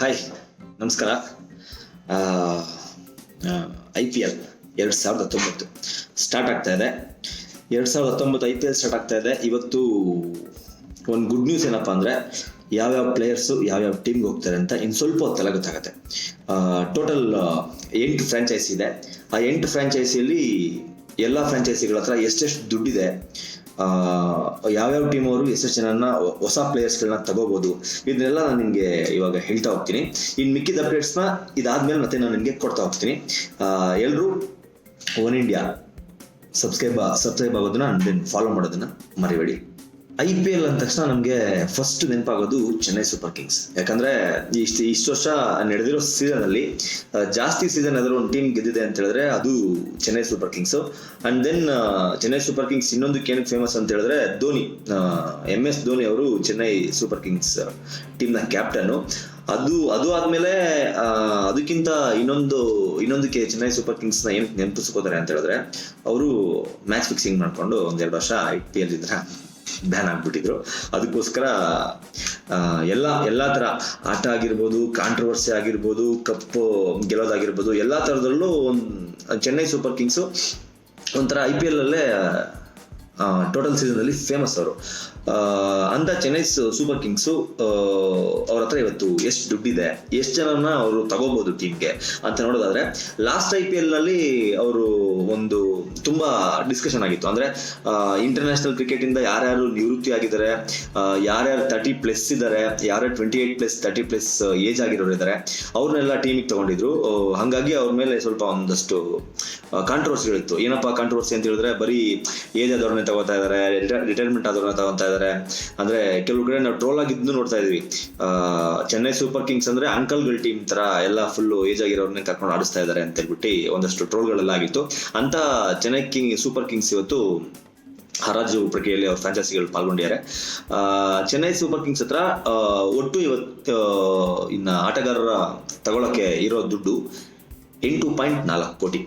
Hi ನಮಸ್ಕಾರ. I P L ಎರಡು ಸಾವಿರದ ಹತ್ತೊಂಬತ್ತು ಸ್ಟಾರ್ಟ್ ಆಗ್ತಾ ಇದೆ. ಎರಡು ಸಾವಿರದ ಹತ್ತೊಂಬತ್ತು ಐ ಪಿ ಎಲ್ ಸ್ಟಾರ್ಟ್ ಆಗ್ತಾ ಇದೆ. ಇವತ್ತು ಒಂದು ಗುಡ್ ನ್ಯೂಸ್ ಏನಪ್ಪ ಅಂದರೆ ಯಾವ್ಯಾವ ಪ್ಲೇಯರ್ಸು ಯಾವ್ಯಾವ ಟೀಮ್ಗೆ ಹೋಗ್ತಾರೆ ಅಂತ ಇನ್ನು ಸ್ವಲ್ಪ ಹೊತ್ತೆಲ್ಲ ಗೊತ್ತಾಗುತ್ತೆ. ಟೋಟಲ್ ಎಂಟು ಫ್ರ್ಯಾಂಚೈಸಿ ಇದೆ. ಆ ಎಂಟು ಫ್ರ್ಯಾಂಚೈಸಿಯಲ್ಲಿ ಎಲ್ಲ ಫ್ರ್ಯಾಂಚೈಸಿಗಳ ಹತ್ರ ಎಷ್ಟೆಷ್ಟು ದುಡ್ಡಿದೆ ಯಾವ್ಯಾವ ಟೀಮ್ ಅವರು ಎಷ್ಟು ಜನನ ಹೊಸ ಪ್ಲೇಯರ್ಸ್ಗಳನ್ನ ತಗೋಬಹುದು ಇದನ್ನೆಲ್ಲ ನಾನು ನಿಮಗೆ ಇವಾಗ ಹೇಳ್ತಾ ಹೋಗ್ತೀನಿ. ಇನ್ನು ಮಿಕ್ಕಿದ ಅಪ್ಡೇಟ್ಸ್ನ ಇದಾದ್ಮೇಲೆ ಮತ್ತೆ ನಾನು ನಿಮಗೆ ಕೊಡ್ತಾ ಹೋಗ್ತೀನಿ. ಎಲ್ಲರೂ ಒನ್ ಇಂಡಿಯಾ ಸಬ್ಸ್ಕ್ರೈಬ್ ಸಬ್ಸ್ಕ್ರೈಬ್ ಆಗೋದನ್ನ ದೆನ್ ಫಾಲೋ ಮಾಡೋದನ್ನ ಮರಿಬೇಡಿ. ಐ ಪಿ ಎಲ್ ಅಂದ ತಕ್ಷಣ ನಮಗೆ ಫಸ್ಟ್ ನೆನಪಾಗೋದು ಚೆನ್ನೈ ಸೂಪರ್ ಕಿಂಗ್ಸ್ ಯಾಕಂದ್ರೆ ಇಷ್ಟು ಇಷ್ಟು ವರ್ಷ ನಡೆದಿರೋ ಸೀಸನ್ ಅಲ್ಲಿ ಜಾಸ್ತಿ ಸೀಸನ್ ಆದರೂ ಒಂದು ಟೀಮ್ ಗೆದ್ದಿದೆ ಅಂತ ಹೇಳಿದ್ರೆ ಅದು Chennai super kings and then Chennai super kings ಇನ್ನೊಂದು ಏನಕ್ಕೆ ಫೇಮಸ್ ಅಂತ ಹೇಳಿದ್ರೆ ಧೋನಿ. ಎಂ ಎಸ್ ಧೋನಿ ಅವರು ಚೆನ್ನೈ ಸೂಪರ್ ಕಿಂಗ್ಸ್ ಟೀಮ್ನ ಕ್ಯಾಪ್ಟನ್ ಅದು ಅದು ಆದ್ಮೇಲೆ ಅದಕ್ಕಿಂತ ಇನ್ನೊಂದು, ಇನ್ನೊಂದಕ್ಕೆ ಚೆನ್ನೈ ಸೂಪರ್ ಕಿಂಗ್ಸ್ನ ಏನಕ್ಕೆ ನೆನಪಿಸ್ಕೋತಾರೆ ಅಂತ ಹೇಳಿದ್ರೆ, ಅವರು ಮ್ಯಾಚ್ ಫಿಕ್ಸಿಂಗ್ ಮಾಡ್ಕೊಂಡು ಒಂದೆರಡು ವರ್ಷ ಐ ಪಿ ಎಲ್ ಇದ್ರ. ಬ್ಯಾನ್ ಆಗ್ಬಿಟ್ಟಿದ್ರು. ಅದಕ್ಕೋಸ್ಕರ ಎಲ್ಲ ಎಲ್ಲ ತರ ಆಟ ಆಗಿರ್ಬೋದು ಕಾಂಟ್ರವರ್ಸಿ ಆಗಿರ್ಬೋದು ಕಪ್ ಗೆಲ್ಲೋದಾಗಿರ್ಬೋದು, ಎಲ್ಲಾ ತರದಲ್ಲೂ ಒಂದು, ಚೆನ್ನೈ ಸೂಪರ್ ಕಿಂಗ್ಸು ಒಂಥರ ಐ ಪಿ ಟೋಟಲ್ ಸೀಸನ್ ಅಲ್ಲಿ ಫೇಮಸ್ ಅವರು. ಅಂತ ಚೆನ್ನೈ ಸೂಪರ್ ಕಿಂಗ್ಸ್ ಅವ್ರ ಹತ್ರ ಇವತ್ತು ಎಷ್ಟು ದುಡ್ಡಿದೆ, ಎಷ್ಟು ಜನನ ಅವರು ತಗೋಬಹುದು ಟೀಮ್ಗೆ ಅಂತ ನೋಡೋದಾದ್ರೆ ಲಾಸ್ಟ್ ಐ ಪಿ ಎಲ್ನಲ್ಲಿ ಅವರು ಒಂದು ತುಂಬಾ ಡಿಸ್ಕಷನ್ ಆಗಿತ್ತು. ಅಂದ್ರೆ ಇಂಟರ್ನ್ಯಾಷನಲ್ ಕ್ರಿಕೆಟ್ ಇಂದ ಯಾರ್ಯಾರು ನಿವೃತ್ತಿ ಆಗಿದ್ದಾರೆ ಯಾರ್ಯಾರು ತರ್ಟಿ ಪ್ಲಸ್ ಇದ್ದಾರೆ, ಯಾರ್ಯಾರು twenty eight plus thirty plus age ಆಗಿರೋರು ಇದ್ದಾರೆ, ಅವ್ರನ್ನೆಲ್ಲ ಟೀಮಿಗೆ ತಗೊಂಡಿದ್ರು. ಹಂಗಾಗಿ ಅವ್ರ ಮೇಲೆ ಸ್ವಲ್ಪ ಒಂದಷ್ಟು ಕಾಂಟ್ರವರ್ಸಿಗಳಿತ್ತು ಏನಪ್ಪಾ ಕಾಂಟ್ರವರ್ಸಿ ಅಂತ ಹೇಳಿದ್ರೆ, ಬರೀ ಏಜ್ ಆದವ್ರನ್ನೇ ತಗೋತಾ ಇದಾರೆ ರಿಟೈರ್ಮೆಂಟ್ ಆದವ್ರನ್ನ ತಗೋತಾ ಇದಾರೆ. ಅಂದ್ರೆ ಕೆಲವು ಕಡೆ ನಾವು ಟ್ರೋಲ್ ಆಗಿದ್ದು ನೋಡ್ತಾ ಇದೀವಿ. ಚೆನ್ನೈ ಸೂಪರ್ ಕಿಂಗ್ಸ್ ಅಂದ್ರೆ ಅಂಕಲ್ಗಳ ಟೀಮ್ ತರ ಎಲ್ಲ ಫುಲ್ ಏಜ್ ಆಗಿರೋರ್ನೇ ಕರ್ಕೊಂಡು ಆಡಿಸ್ತಾ ಇದಾರೆ ಅಂತ ಹೇಳ್ಬಿಟ್ಟು ಒಂದಷ್ಟು ಟ್ರೋಲ್ಗಳೆಲ್ಲ ಆಗಿತ್ತು ಅಂತ ಚೆನ್ನೈ ಕಿಂಗ್ ಸೂಪರ್ ಕಿಂಗ್ಸ್ ಇವತ್ತು ಹರಾಜು ಪ್ರಕ್ರಿಯೆಯಲ್ಲಿ ಅವ್ರ ಫ್ರಾಂಚೈಸಿಗಳು ಪಾಲ್ಗೊಂಡಿದ್ದಾರೆ. ಚೆನ್ನೈ ಸೂಪರ್ ಕಿಂಗ್ಸ್ ಹತ್ರ ಒಟ್ಟು ಇವತ್ತು ಇನ್ನ ಆಟಗಾರರ ತಗೊಳಕ್ಕೆ ಇರೋ ದುಡ್ಡು ಎಂಟು ಪಾಯಿಂಟ್ ನಾಲ್ಕು ಕೋಟಿ.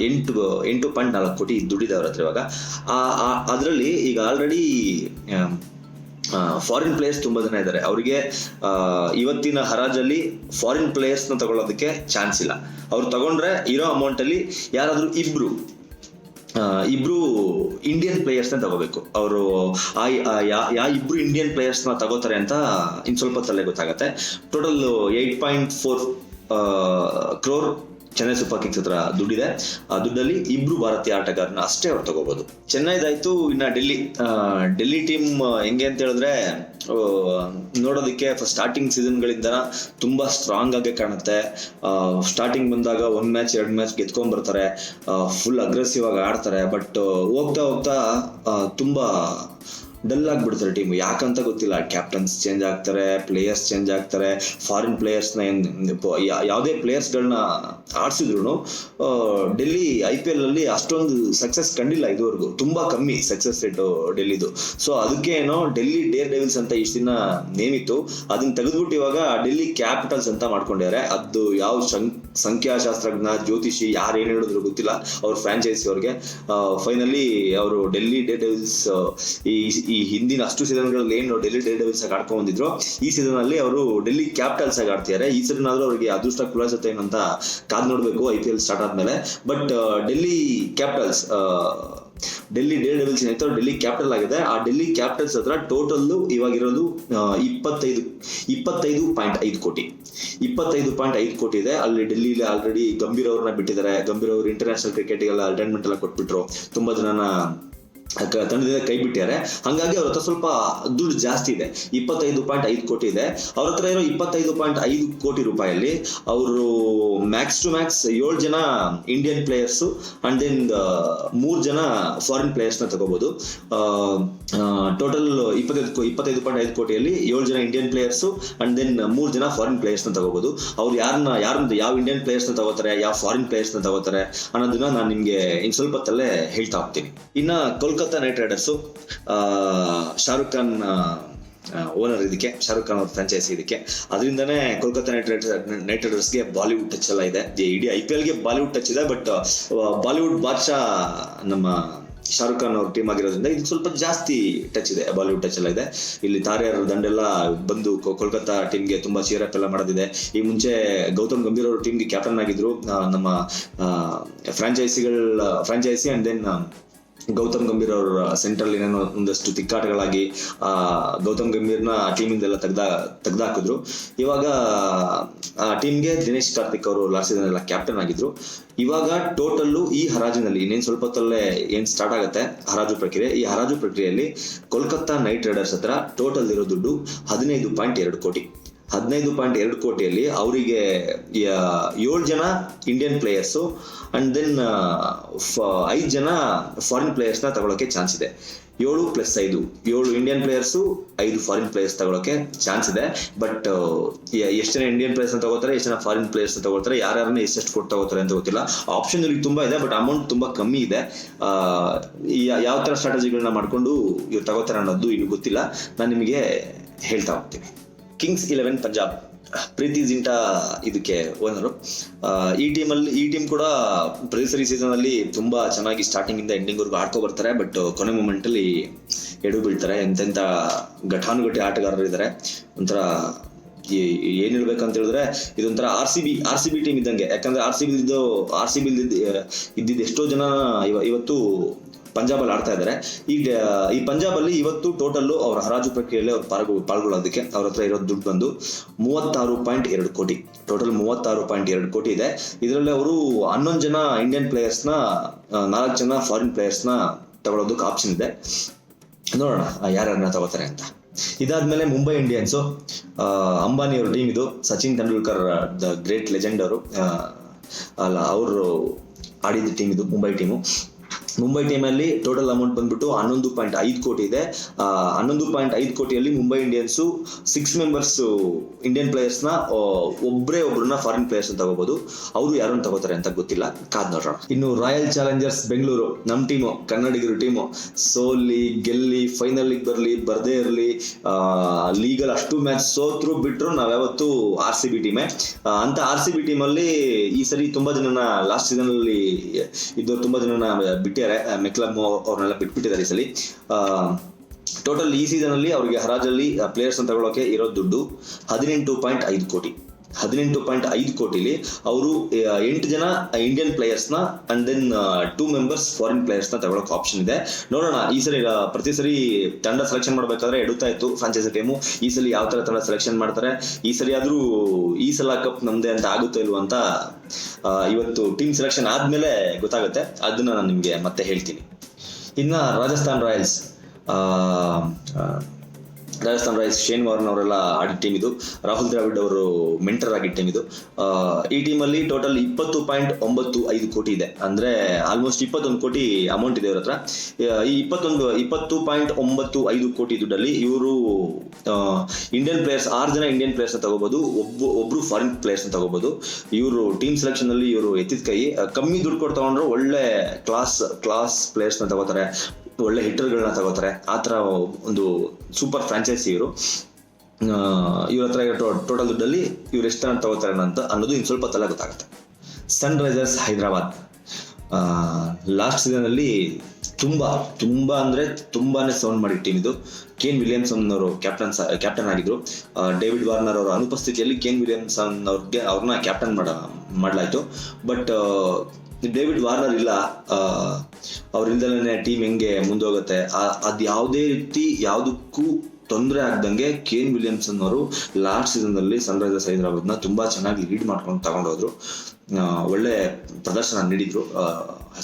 ಎಂಟು ಎಂಟು ಪಾಯಿಂಟ್ ನಾಲ್ಕು ಕೋಟಿ ದುಡ್ಡಿದೆ ಅವ್ರ ಹತ್ರ ಇವಾಗ. ಅದರಲ್ಲಿ ಈಗ ಆಲ್ರೆಡಿ ಫಾರಿನ್ ಪ್ಲೇಯರ್ಸ್ ತುಂಬಾ ಜನ ಇದ್ದಾರೆ ಅವರಿಗೆ ಇವತ್ತಿನ ಹರಾಜಲ್ಲಿ ಫಾರಿನ್ ಪ್ಲೇಯರ್ಸ್ನ ತಗೊಳ್ಳೋದಕ್ಕೆ ಚಾನ್ಸ್ ಇಲ್ಲ. ಅವ್ರು ತಗೊಂಡ್ರೆ ಇರೋ ಅಮೌಂಟ್ ಅಲ್ಲಿ ಯಾರಾದ್ರೂ ಇಬ್ರು ಇಬ್ರು ಇಂಡಿಯನ್ ಪ್ಲೇಯರ್ಸ್ನ ತಗೋಬೇಕು. ಅವರು, ಆ ಯಾ- ಇಬ್ರು ಇಂಡಿಯನ್ ಪ್ಲೇಯರ್ಸ್ನ ತಗೋತಾರೆ ಅಂತ ಇನ್ ಸ್ವಲ್ಪ ತಲೆ ಗೊತ್ತಾಗತ್ತೆ. Total eight point four crore Chennai super kings ಹತ್ರ ದುಡ್ಡಿದೆ. ಆ ದುಡ್ಡಲ್ಲಿ ಇಬ್ರು ಭಾರತೀಯ ಆಟಗಾರನ ಅಷ್ಟೇ ಅವ್ರು ತಗೋಬಹುದು ಚೆನ್ನೈದಾಯ್ತು ಇನ್ನ ಡೆಲ್ಲಿ ಡೆಲ್ಲಿ ಟೀಮ್ ಹೆಂಗೆ ಅಂತ ಹೇಳಿದ್ರೆ ನೋಡೋದಕ್ಕೆ ನೋಡೋದಕ್ಕೆ ಸ್ಟಾರ್ಟಿಂಗ್ ಸೀಸನ್ಗಳಿಂದ ತುಂಬಾ ಸ್ಟ್ರಾಂಗ್ ಆಗಿ ಕಾಣುತ್ತೆ. ಸ್ಟಾರ್ಟಿಂಗ್ ಬಂದಾಗ ಒಂದ್ ಮ್ಯಾಚ್ ಎರಡು ಮ್ಯಾಚ್ ಗೆದ್ಕೊಂಡ್ ಬರ್ತಾರೆ ಫುಲ್ ಅಗ್ರೆಸಿವ್ ಆಗಿ ಆಡ್ತಾರೆ. ಬಟ್ ಹೋಗ್ತಾ ಹೋಗ್ತಾ ತುಂಬಾ ಡಲ್ ಆಗ್ಬಿಡ್ತಾರೆ ಟೀಮ್ ಯಾಕಂತ ಗೊತ್ತಿಲ್ಲ. ಕ್ಯಾಪ್ಟನ್ಸ್ ಚೇಂಜ್ ಆಗ್ತಾರೆ ಪ್ಲೇಯರ್ಸ್ ಚೇಂಜ್ ಆಗ್ತಾರೆ. ಫಾರಿನ್ ಪ್ಲೇಯರ್ಸ್ನ ಯಾವುದೇ ಪ್ಲೇಯರ್ಸ್ಗಳನ್ನ ಆಡಿಸಿದ್ರು ಡೆಲ್ಲಿ ಐ ಪಿ ಎಲ್ ಅಲ್ಲಿ ಅಷ್ಟೊಂದು ಸಕ್ಸಸ್ ಕಂಡಿಲ್ಲ ಇದುವರೆಗೂ. ತುಂಬಾ ಕಮ್ಮಿ ಸಕ್ಸಸ್ ರೇಟ್ ಡೆಲ್ಲಿದು. ಸೊ ಅದಕ್ಕೆ ಏನೋ ಡೆಲ್ಲಿ ಡೇರ್ ಡೆವಿಲ್ಸ್ ಅಂತ ಇಷ್ಟು ದಿನ ನೇಮಿತ್ತು. ಅದನ್ನ ತೆಗೆದ್ಬಿಟ್ಟು ಇವಾಗ ಡೆಲ್ಲಿ ಕ್ಯಾಪಿಟಲ್ಸ್ ಅಂತ ಮಾಡ್ಕೊಂಡಿದ್ದಾರೆ. ಅದು ಯಾವ ಸಂ- ಸಂಖ್ಯಾಶಾಸ್ತ್ರಜ್ಞ, ಜ್ಯೋತಿಷಿ ಯಾರು ಏನು ಹೇಳಿದ್ರು ಗೊತ್ತಿಲ್ಲ. ಅವ್ರ ಫ್ರಾಂಚೈಸಿ ಅವ್ರಿಗೆ. ಫೈನಲಿ ಅವರು ಡೆಲ್ಲಿ ಡೇ ಡೆವಿಲ್ಸ್ ಈ ಈ ಹಿಂದಿನ ಅಷ್ಟು ಸೀಸನ್ಗಳಲ್ಲಿ ಏನು ಡೆಲ್ಲಿ ಡೇ ಡೆವಿಲ್ಸ್ ಆಗಿ ಆಡ್ಕೊಂಡು ಬಂದಿದ್ರು. ಈ ಸೀಸನ್ ಅಲ್ಲಿ ಅವರು ಡೆಲ್ಲಿ ಕ್ಯಾಪಿಟಲ್ಸ್ ಆಗಿ ಆಡ್ತಿದ್ದಾರೆ ಈ ಸೀಸನ್ ಆದ್ರೂ ಅವರಿಗೆ ಅದೃಷ್ಟ ಕುಲಾಸತ್ತೆ ಏನಂತ ಕಾದ್ ನೋಡ್ಬೇಕು ಐ ಪಿ ಎಲ್ ಸ್ಟಾರ್ಟ್ ಆದ್ಮೇಲೆ. But Delhi capitals Delhi daredevils ಏನಾಯ್ತು ಡೆಲ್ಲಿ ಕ್ಯಾಪಿಟಲ್ ಆಗಿದೆ. ಆ ಡೆಲ್ಲಿ ಕ್ಯಾಪಿಟಲ್ಸ್ ಹತ್ರ ಟೋಟಲ್ ಇವಾಗಿರೋದು ಇಪ್ಪತ್ತೈದು ಇಪ್ಪತ್ತೈದು ಪಾಯಿಂಟ್ ಐದು ಕೋಟಿ. ಇಪ್ಪತ್ತೈದು ಪಾಯಿಂಟ್ ಐದು ಕೋಟಿ ಇದೆ. ಅಲ್ಲಿ ಡೆಲ್ಲಿಲಿ ಆಲ್ರೆಡಿ ಗಂಭೀರ್ ಅವ್ರನ್ನ ಬಿಟ್ಟಿದ್ದಾರೆ. ಗಂಭೀರ್ ಅವರು ಇಂಟರ್ನ್ಯಾಷನಲ್ ಕ್ರಿಕೆಟ್ಗೆಲ್ಲ ಅಟೈನ್ಮೆಂಟ್ ಎಲ್ಲ ಕೊಟ್ಬಿಟ್ರು. ತುಂಬಾ ಜನನ ತಂಡದಿಂದ ಕೈ ಬಿಟ್ಟಿದ್ದಾರೆ. ಹಂಗಾಗಿ ಅವ್ರ ಹತ್ರ ಸ್ವಲ್ಪ ದುಡ್ಡು ಜಾಸ್ತಿ ಇದೆ. ಇಪ್ಪತ್ತೈದು ಪಾಯಿಂಟ್ ಐದು ಕೋಟಿ ಇದೆ. ಅವ್ರ ಹತ್ರ ಇರೋ ಇಪ್ಪತ್ತೈದು ಪಾಯಿಂಟ್ ಐದು ಕೋಟಿ ರೂಪಾಯಲ್ಲಿ ಅವರು ಮ್ಯಾಕ್ಸ್ ಟು ಮ್ಯಾಕ್ಸ್ ಏಳು ಜನ ಇಂಡಿಯನ್ ಪ್ಲೇಯರ್ಸ್ ಅಂಡ್ ದೆನ್ ಮೂರ್ ಜನ ಫಾರಿನ್ ಪ್ಲೇಯರ್ಸ್ನ ತಗೋಬಹುದು ಟೋಟಲ್ ಇಪ್ಪತ್ತೈದು ಇಪ್ಪತ್ತೈದು ಪಾಯಿಂಟ್ ಐದು ಕೋಟಿಯಲ್ಲಿ ಏಳು ಜನ ಇಂಡಿಯನ್ ಪ್ಲೇಯರ್ಸ್ ಅಂಡ್ ದೆನ್ ಮೂರ್ ಜನ ಫಾರಿನ್ ಪ್ಲೇಯರ್ಸ್ನ ತಗೋಬಹುದು ಅವ್ರು ಯಾರನ್ನ ಯಾರನ್ನ ಯಾವ ಇಂಡಿಯನ್ ಪ್ಲೇಯರ್ಸ್ನ ತಗೋತಾರೆ, ಯಾವ ಫಾರಿನ್ ಪ್ಲೇಯರ್ಸ್ನ ತಗೋತಾರೆ ಅನ್ನೋದನ್ನ ನಾನು ನಿಮ್ಗೆ ಇನ್ ಸ್ವಲ್ಪ ತಲೆ ಹೇಳ್ತಾ ಹೋಗ್ತೀನಿ. ಇನ್ನ Kolkata knight riders Shahrukh Khan owner ಇದಕ್ಕೆ, ಶಾರುಖ್ ಖಾನ್ ಅವ್ರ ಫ್ರಾಂಚೈಸಿ ಇದಕ್ಕೆ. ಅದರಿಂದನೇ ಕೋಲ್ಕತ್ತಾ ನೈಟ್ ರೈಡರ್ಸ್ ನೈಟ್ ರೈಡರ್ಸ್ಗೆ ಬಾಲಿವುಡ್ ಟಚ್ ಎಲ್ಲ ಇದೆ. ಇಡೀ ಐ ಪಿ ಎಲ್ಗೆ ಬಾಲಿವುಡ್ ಟಚ್ ಇದೆ ಬಟ್ ಬಾಲಿವುಡ್ ಬಾದ್ಶಾ ನಮ್ಮ ಶಾರುಖ್ ಖಾನ್ ಅವ್ರ ಟೀಮ್ ಆಗಿರೋದ್ರಿಂದ ಇದು ಸ್ವಲ್ಪ ಜಾಸ್ತಿ ಟಚ್ ಇದೆ ಬಾಲಿವುಡ್ ಟಚ್ ಎಲ್ಲ ಇದೆ. ಇಲ್ಲಿ ತಾರೆಯರ ದಂಡೆಲ್ಲ ಬಂದು ಕೋಲ್ಕತ್ತಾ ಟೀಮ್ಗೆ ತುಂಬಾ ಚೀರ್ ಅಪ್ ಎಲ್ಲ ಮಾಡೋದಿದೆ. ಈ ಮುಂಚೆ ಗೌತಮ್ ಗಂಭೀರ್ ಅವ್ರ ಟೀಮ್ಗೆ ಕ್ಯಾಪ್ಟನ್ ಆಗಿದ್ರು ನಮ್ಮ ಫ್ರಾಂಚೈಸಿಗಳ franchise and then Gautam Gambhir ಅವರ ಸೆಂಟ್ರಲ್ ಏನೇನೋ ಒಂದಷ್ಟು ತಿಕ್ಕಾಟಗಳಾಗಿ, ಆ, ಗೌತಮ್ ಗಂಭೀರ್ನ ಟೀಮಿಂದೆಲ್ಲ ತೆಗ್ದ, ತೆಗ್ದಾಕಿದ್ರು. ಇವಾಗ, ಆ ಟೀಮ್ಗೆ ದಿನೇಶ್ ಕಾರ್ತಿಕ್ ಅವರು ಲಾಸ್ಟ್ ಸೀಸನ್ ಎಲ್ಲ ಕ್ಯಾಪ್ಟನ್ ಆಗಿದ್ರು. ಇವಾಗ ಟೋಟಲ್ಲು ಈ ಹರಾಜಿನಲ್ಲಿ ಇನ್ನೇನು ಸ್ವಲ್ಪ ಹೊತ್ತಲ್ಲೇ ಏನ್ ಸ್ಟಾರ್ಟ್ ಆಗುತ್ತೆ, ಹರಾಜು ಪ್ರಕ್ರಿಯೆ. ಈ ಹರಾಜು ಪ್ರಕ್ರಿಯೆಯಲ್ಲಿ ಕೋಲ್ಕತ್ತಾ ನೈಟ್ ರೈಡರ್ಸ್ ಹತ್ರ ಟೋಟಲ್ ಇರೋ ದುಡ್ಡು ಹದಿನೈದು ಪಾಯಿಂಟ್ ಎರಡು ಕೋಟಿ. ಹದಿನೈದು ಪಾಯಿಂಟ್ ಎರಡು ಕೋಟಿಯಲ್ಲಿ ಅವರಿಗೆ ಏಳು ಜನ ಇಂಡಿಯನ್ ಪ್ಲೇಯರ್ಸು ಅಂಡ್ ದೆನ್ ಐದು ಜನ ಫಾರಿನ್ ಪ್ಲೇಯರ್ಸ್ನ ತಗೊಳ್ಳೋಕೆ ಚಾನ್ಸ್ ಇದೆ. ಏಳು ಪ್ಲಸ್ ಐದು, ಏಳು ಇಂಡಿಯನ್ ಪ್ಲೇಯರ್ಸು ಐದು ಫಾರಿನ್ ಪ್ಲೇಯರ್ಸ್ ತಗೊಳ್ಳೋಕೆ ಚಾನ್ಸ್ ಇದೆ. ಬಟ್ ಎಷ್ಟು ಜನ ಇಂಡಿಯನ್ ಪ್ಲೇಯರ್ಸ್ ತಗೋತಾರೆ ಎಷ್ಟು ಜನ ಫಾರಿನ್ ಪ್ಲೇಯರ್ಸ್ ತಗೋತಾರೆ ಯಾರ್ಯಾರನ್ನ ಎಷ್ಟೆಷ್ಟು ಕೊಟ್ಟು ತಗೋತಾರೆ ಅಂತ ಗೊತ್ತಿಲ್ಲ. ಆಪ್ಷನ್ ಇವ್ರಿಗೆ ತುಂಬ ಇದೆ ಬಟ್ ಅಮೌಂಟ್ ತುಂಬ ಕಮ್ಮಿ ಇದೆ. ಯಾವ ಥರ ಸ್ಟ್ರಾಟಜಿಗಳನ್ನ ಮಾಡಿಕೊಂಡು ಇವ್ರು ತಗೋತಾರೆ ಅನ್ನೋದು ಇನ್ನು ಗೊತ್ತಿಲ್ಲ. ನಾನು ನಿಮಗೆ ಹೇಳ್ತಾ ಹೋಗ್ತೀನಿ. ಕಿಂಗ್ಸ್ ಇಲೆವೆನ್ ಪಂಜಾಬ್ ಪ್ರೀತಿ ಜಿಂಟಾ ಇದಕ್ಕೆ ಓನರು ಈ ಟೀಮಲ್ಲಿ ಈ ಟೀಮ್ ಕೂಡ ಪ್ರತಿ ಸರಿ ಸೀಸನ್ ಅಲ್ಲಿ ತುಂಬಾ ಚೆನ್ನಾಗಿ ಸ್ಟಾರ್ಟಿಂಗ್ ಇಂದ ಎಂಡಿಂಗ್ ವರ್ಗು ಆಡ್ಕೊ ಬರ್ತಾರೆ ಬಟ್ ಕೊನೆ ಮೂಮೆಂಟ್ ಅಲ್ಲಿ ಎಡು ಬೀಳ್ತಾರೆ. ಎಂತೆಂತ ಘಟಾನುಘಟಿ ಆಟಗಾರರು ಇದ್ದಾರೆ ಒಂಥರ ಏನ್ ಹೇಳ್ಬೇಕಂತ ಹೇಳಿದ್ರೆ ಇದೊಂಥರ R C B R C B team ಇದ್ದಂಗೆ. ಯಾಕಂದ್ರೆ R C B R C B ಇದ್ದಿದ್ದು ಎಷ್ಟೋ ಜನ ಇವ- ಇವತ್ತು ಪಂಜಾಬ್ ಅಲ್ಲಿ ಆಡ್ತಾ ಇದ್ದಾರೆ. ಈ ಈ ಪಂಜಾಬ್ ಅಲ್ಲಿ ಇವತ್ತು ಟೋಟಲ್ ಅವ್ರ ಹರಾಜು ಪ್ರಕ್ರಿಯೆಯಲ್ಲಿ ಅವ್ರು ಪಾಲ್ಗೊ, ಪಾಲ್ಗೊಳ್ಳೋದಕ್ಕೆ ಅವ್ರ ಹತ್ರ ಇರೋ ದುಡ್ಡು ಬಂದು ಮೂವತ್ತಾರು ಪಾಯಿಂಟ್ ಎರಡು ಕೋಟಿ. ಟೋಟಲ್ ಮೂವತ್ತಾರು ಪಾಯಿಂಟ್ ಎರಡು ಕೋಟಿ ಇದೆ. ಇದರಲ್ಲಿ ಅವರು ಹನ್ನೊಂದು ಜನ ಇಂಡಿಯನ್ ಪ್ಲೇಯರ್ಸ್ನ ನಾಲ್ಕು ಜನ ಫಾರಿನ್ ಪ್ಲೇಯರ್ಸ್ನ ತಗೊಳ್ಳೋದಕ್ಕೆ ಆಪ್ಷನ್ ಇದೆ. ನೋಡೋಣ ಯಾರ್ಯಾರನ್ನ ತಗೋತಾರೆ ಅಂತ. ಇದಾದ್ಮೇಲೆ ಮುಂಬೈ ಇಂಡಿಯನ್ಸ್ ಅಂಬಾನಿ ಅವ್ರ ಟೀಮ್ ಇದು. Sachin Tendulkar the great legend ಅವರು. ಅಲ್ಲ, ಅವರು ಆಡಿದ ಟೀಮ್ ಇದು, ಮುಂಬೈ ಟೀಮು ಮುಂಬೈ ಟೀಮಲ್ಲಿ ಟೋಟಲ್ ಅಮೌಂಟ್ ಬಂದ್ಬಿಟ್ಟು ಹನ್ನೊಂದು ಪಾಯಿಂಟ್ ಐದು ಕೋಟಿ ಇದೆ. ಹನ್ನೊಂದು ಪಾಯಿಂಟ್ ಐದು ಕೋಟಿಯಲ್ಲಿ Mumbai Indians six members Indian ಪ್ಲೇಯರ್ಸ್ನ ಒಬ್ಬರೇ ಒಬ್ಬರನ್ನ ಫಾರಿನ್ ಪ್ಲೇಯರ್ಸ್ ತಗೋಬಹುದು ಅವರು ಯಾರನ್ನ ತಗೋತಾರೆ ಅಂತ ಗೊತ್ತಿಲ್ಲ. ಕಾದ್ ನೋಡೋಣ ಇನ್ನು ರಾಯಲ್ ಚಾಲೆಂಜರ್ಸ್ ಬೆಂಗಳೂರು ನಮ್ಮ ಟೀಮು ಕನ್ನಡಿಗರು ಟೀಮು ಸೋಲಿ, ಗೆಲ್ಲಿ ಫೈನಲ್ ಬರಲಿ, ಬರದೇ ಇರಲಿ ಲೀಗಲ್ ಅಷ್ಟು ಮ್ಯಾಚ್ ಸೋತ್ರು ನಾವ್ ಯಾವತ್ತೂ ಆರ್ ಸಿ ಬಿ ಟೀಮೇ ಅಂತ ಆರ್ ಸಿ ಬಿ ಟೀಮಲ್ಲಿ ಈ ಸರಿ ತುಂಬಾ ಜನನ ಲಾಸ್ಟ್ ಸೀಸನ್ ಅಲ್ಲಿ ಇದ್ದವ್ರು ತುಂಬಾ ಜನನ ಬಿಟ್ಟಿದ್ದಾರೆ ಮೆಕ್ಲಮ್ ಅವ್ರನ್ನೆಲ್ಲ ಬಿಟ್ಬಿಟ್ಟಿದ್ದಾರೆ ಈ ಸಲ. ಟೋಟಲ್ ಈ ಸೀಸನ್ ಅಲ್ಲಿ ಅವರಿಗೆ ಹರಾಜಲ್ಲಿ ಪ್ಲೇಯರ್ಸ್ ಅಂತ ತಗೊಳ್ಳೋಕೆ ಇರೋ ದುಡ್ಡು ಹದಿನೆಂಟು ಪಾಯಿಂಟ್ ಐದು ಕೋಟಿ. ಹದಿನೆಂಟು ಪಾಯಿಂಟ್ ಐದು ಕೋಟಿಲಿ ಅವರು ಎಂಟು ಜನ Indian ಪ್ಲೇಯರ್ಸ್ನ and then two members foreign ಪ್ಲೇಯರ್ಸ್ನ ತಗೊಳಕ್ ಆಪ್ಷನ್ ಇದೆ. ನೋಡೋಣ, ಈ ಸರಿ ಪ್ರತಿ ಸರಿ ತಂಡ ಸೆಲೆಕ್ಷನ್ ಮಾಡ್ಬೇಕಾದ್ರೆ ಎಡುತ್ತಾ ಇತ್ತು ಫ್ರಾಂಚೈಸಿ ಟೀಮು ಈ ಸಲ ಯಾವ ತರ ತಂಡ ಸೆಲೆಕ್ಷನ್ ಮಾಡ್ತಾರೆ? ಈ ಸರಿ ಆದ್ರೂ ಈ ಸಲ ಕಪ್ ನಮ್ದೇ ಅಂತ ಆಗುತ್ತೋ ಇಲ್ವೋ ಅಂತ ಇವತ್ತು ಟೀಮ್ ಸೆಲೆಕ್ಷನ್ ಆದ್ಮೇಲೆ ಗೊತ್ತಾಗುತ್ತೆ. ಅದನ್ನ ನಾನು ನಿಮ್ಗೆ ಮತ್ತೆ ಹೇಳ್ತೀನಿ. ಇನ್ನ Rajasthan royals Rajasthan royals Shane Warne ಅವರೆಲ್ಲ ಆಡಿದ ಟೀಮ್ ಇದು. ರಾಹುಲ್ ದ್ರಾವಿಡ್ ಅವರು ಮೆಂಟರ್ ಆಗಿದ್ದ ಟೀಮ್ ಇದು. ಈ ಟೀಮಲ್ಲಿ ಟೋಟಲ್ ಇಪ್ಪತ್ತು ಪಾಯಿಂಟ್ ಒಂಬತ್ತು ಐದು ಕೋಟಿ ಇದೆ. ಅಂದ್ರೆ ಆಲ್ಮೋಸ್ಟ್ ಇಪ್ಪತ್ತೊಂದು ಕೋಟಿ ಅಮೌಂಟ್ ಇದೆ ಇವ್ರ ಹತ್ರ. ಈ ಇಪ್ಪತ್ತೊಂದು, ಇಪ್ಪತ್ತು ಪಾಯಿಂಟ್ ಒಂಬತ್ತು ಐದು ಕೋಟಿ ದುಡ್ಡಲ್ಲಿ ಇವರು ಇಂಡಿಯನ್ ಪ್ಲೇಯರ್ಸ್ ಆರು ಜನ ಇಂಡಿಯನ್ ಪ್ಲೇಯರ್ಸ್ ತಗೋಬಹುದು ಒಬ್ಬ, ಒಬ್ರು ಫಾರಿನ್ ಪ್ಲೇಯರ್ಸ್ ತಗೋಬಹುದು ಇವರು ಟೀಮ್ ಸೆಲೆಕ್ಷನ್ ಅಲ್ಲಿ ಇವರು ಎತ್ತಿದ ಕೈ. ಕಮ್ಮಿ ದುಡ್ಡು ಕೊಟ್ಟು ತಗೊಂಡ್ರು ಒಳ್ಳೆ ಕ್ಲಾಸ್ ಕ್ಲಾಸ್ ಪ್ಲೇಯರ್ಸ್ನ ತಗೋತಾರೆ. ಒಳ್ಳೆ ಹಿಟ್ಟರ್ಗಳನ್ನ ತಗೋತಾರೆ. ಆ ಥರ ಒಂದು ಸೂಪರ್ ಫ್ರಾಂಚೈಸಿ ಇವರು. ಇವ್ರ ಹತ್ರ ಟೋಟಲ್ ದುಡ್ಡಲ್ಲಿ ಇವ್ರು ಎಷ್ಟು ಜನ ತಗೋತಾರೆ ಅಂತ ಅನ್ನೋದು ಇನ್ನು ಸ್ವಲ್ಪ ತಲೆ ಗೊತ್ತಾಗುತ್ತೆ. Sunrisers Hyderabad last season ಅಲ್ಲಿ ತುಂಬಾ ತುಂಬಾ ಅಂದ್ರೆ ತುಂಬಾನೇ ಸೌಂಡ್ ಮಾಡಿ ಟೀಮ್ ಇದು. ಕೇನ್ ವಿಲಿಯಮ್ಸನ್ ಅವರು ಕ್ಯಾಪ್ಟನ್ ಕ್ಯಾಪ್ಟನ್ ಆಗಿದ್ರು. ಡೇವಿಡ್ ವಾರ್ನರ್ ಅವರ ಅನುಪಸ್ಥಿತಿಯಲ್ಲಿ ಕೇನ್ ವಿಲಿಯಮ್ಸನ್ ಅವ್ರಿಗೆ ಅವ್ರನ್ನ ಕ್ಯಾಪ್ಟನ್ ಮಾಡ, ಮಾಡಲಾಯಿತು. ಬಟ್ ಡೇವಿಡ್ ವಾರ್ನರ್ ಇಲ್ಲ ಅವರಿಂದಲೇ ಟೀಮ್ ಹೆಂಗೆ ಮುಂದೋಗುತ್ತೆ ಅದು ಯಾವುದೇ ರೀತಿ ಯಾವುದಕ್ಕೂ ತೊಂದರೆ ಆಗ್ದಂಗೆ ಕೇನ್ ವಿಲಿಯಮ್ಸನ್ ಅವರು ಲಾಸ್ಟ್ ಸೀಸನ್ನಲ್ಲಿ ಸನ್ರೈಸರ್ಸ್ ಹೈದರಾಬಾದ್ನ ತುಂಬಾ ಚೆನ್ನಾಗಿ ಲೀಡ್ ಮಾಡ್ಕೊಂಡು ತಗೊಂಡೋದ್ರು. ಒಳ್ಳೆ ಪ್ರದರ್ಶನ ನೀಡಿದ್ರು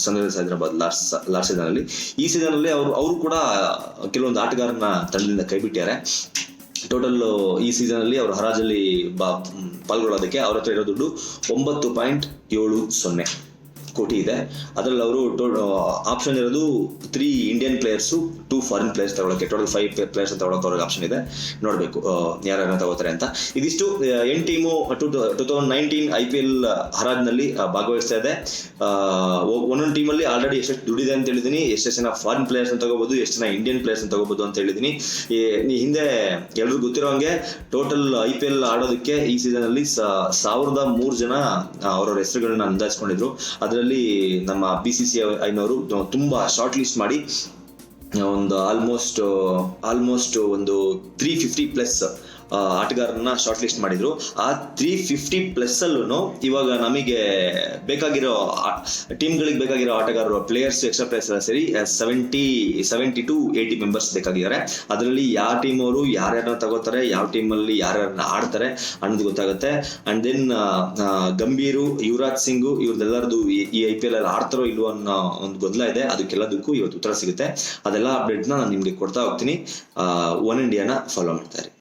sunrisers Hyderabad last last season ಅಲ್ಲಿ. ಈ ಸೀಸನ್ ಅಲ್ಲಿ ಅವರು ಅವರು ಕೂಡ ಕೆಲವೊಂದು ಆಟಗಾರನ ತಂಡದಿಂದ ಕೈಬಿಟ್ಟಿದ್ದಾರೆ ಟೋಟಲ್ ಈ ಸೀಸನ್ ಅಲ್ಲಿ ಅವರು ಹರಾಜಲ್ಲಿ ಬಾ, ಪಾಲ್ಗೊಳ್ಳೋದಕ್ಕೆ ಅವ್ರ ಹತ್ರ ಇರೋ ದುಡ್ಡು ಒಂಬತ್ತು ಪಾಯಿಂಟ್ ಏಳು ಸೊನ್ನೆ. ಕೋಟಿ ಇದೆ. ಅದರಲ್ಲಿ ಅವರು ಆಪ್ಷನ್ ಇರೋದು three Indian players two foreign players ತಗೊಳಕ್ಕೆ ಟೋಟಲ್ ಫೈವ್ ಪ್ಲೇಯರ್ಸ್ ತಗೊಳಕ್ಕೆ ಅವ್ರಿಗೆ ಆಪ್ಷನ್ ಇದೆ. ನೋಡಬೇಕು ಯಾರ್ಯಾರು ತಗೋತಾರೆ ಅಂತ. ಇದಿಷ್ಟು ಎಂಟು team, two two thousand nineteen I P L ಹರಾಜ್ನಲ್ಲಿ ಭಾಗವಹಿಸ್ತಾ ಇದೆ. ಒಂದೊಂದು ಟೀಮಲ್ಲಿ ಆಲ್ರೆಡಿ ಎಷ್ಟೆಷ್ಟು ದುಡಿದೆ ಅಂತ ಹೇಳಿದೀನಿ. ಎಷ್ಟೆಷ್ಟು ಜನ ಫಾರಿನ್ ಪ್ಲೇಯರ್ಸ್ ಅಂತ ತಗೋಬಹುದು ಎಷ್ಟು ಜನ ಇಂಡಿಯನ್ ಪ್ಲೇಯರ್ಸ್ ಅಂತ ತಗೋಬಹುದು ಅಂತ ಹೇಳಿದೀನಿ. ಹಿಂದೆ ಎಲ್ರಿಗೂ ಗೊತ್ತಿರೋ ಹಂಗೆ ಟೋಟಲ್ ಐ ಪಿ ಎಲ್ ಆಡೋದಕ್ಕೆ ಈ ಸೀಸನ್ ಅಲ್ಲಿ ಸಾವಿರದ ಮೂರು ಜನ ಅವರವ್ರ ಹೆಸರುಗಳನ್ನ ಅಂದಾಜ್ಕೊಂಡಿದ್ರು ಅದರಲ್ಲಿ ಅದರಲ್ಲಿ ನಮ್ಮ ಬಿ ಸಿ ಸಿ ಐನವರು ತುಂಬಾ ಶಾರ್ಟ್ ಲಿಸ್ಟ್ ಮಾಡಿ ಒಂದು ಆಲ್ಮೋಸ್ಟ್ ಆಲ್ಮೋಸ್ಟ್ ಒಂದು ತ್ರೀ ಫಿಫ್ಟಿ ಪ್ಲಸ್ ಆಟಗಾರರನ್ನ ಶಾರ್ಟ್ ಲಿಸ್ಟ್ ಮಾಡಿದ್ರು. ಆ ತ್ರೀ ಫಿಫ್ಟಿ ಪ್ಲಸ್ ಅಲ್ಲೂ ಇವಾಗ ನಮಗೆ ಬೇಕಾಗಿರೋ ಟೀಮ್ಗಳಿಗೆ ಬೇಕಾಗಿರೋ ಆಟಗಾರರು ಪ್ಲೇಯರ್ಸ್ ಎಕ್ಸ್ಟ್ರಾ ಪ್ಲೇಯರ್ಸ್ ಎಲ್ಲ ಸೇರಿ seventy seventy to eighty members ಬೇಕಾಗಿದ್ದಾರೆ. ಅದರಲ್ಲಿ ಯಾವ ಟೀಮ್ ಅವರು, ಯಾರ್ಯಾರನ್ನ ತಗೋತಾರೆ, ಯಾವ ಟೀಮಲ್ಲಿ ಯಾರ್ಯಾರನ್ನ ಆಡ್ತಾರೆ ಅನ್ನೋದು ಗೊತ್ತಾಗುತ್ತೆ. ಅಂಡ್ ದೆನ್ ಗಂಭೀರು, ಯುವರಾಜ್ ಸಿಂಗ್ ಇವ್ರದ್ದೆಲ್ಲರದು ಈ ಐ ಪಿ ಎಲ್ ಅಲ್ಲಿ ಆಡ್ತಾರೋ ಇಲ್ವೋ ಅನ್ನೋ ಒಂದು ಗೊಂದಲ ಇದೆ. ಅದಕ್ಕೆಲ್ಲದಕ್ಕೂ ಇವತ್ತು ಉತ್ತರ ಸಿಗುತ್ತೆ. ಅದೆಲ್ಲ ಅಪ್ಡೇಟ್ನ ನಾನು ನಿಮಗೆ ಕೊಡ್ತಾ ಹೋಗ್ತೀನಿ. ಒನ್ ಇಂಡಿಯಾನ ಫಾಲೋ ಮಾಡ್ತಾರೆ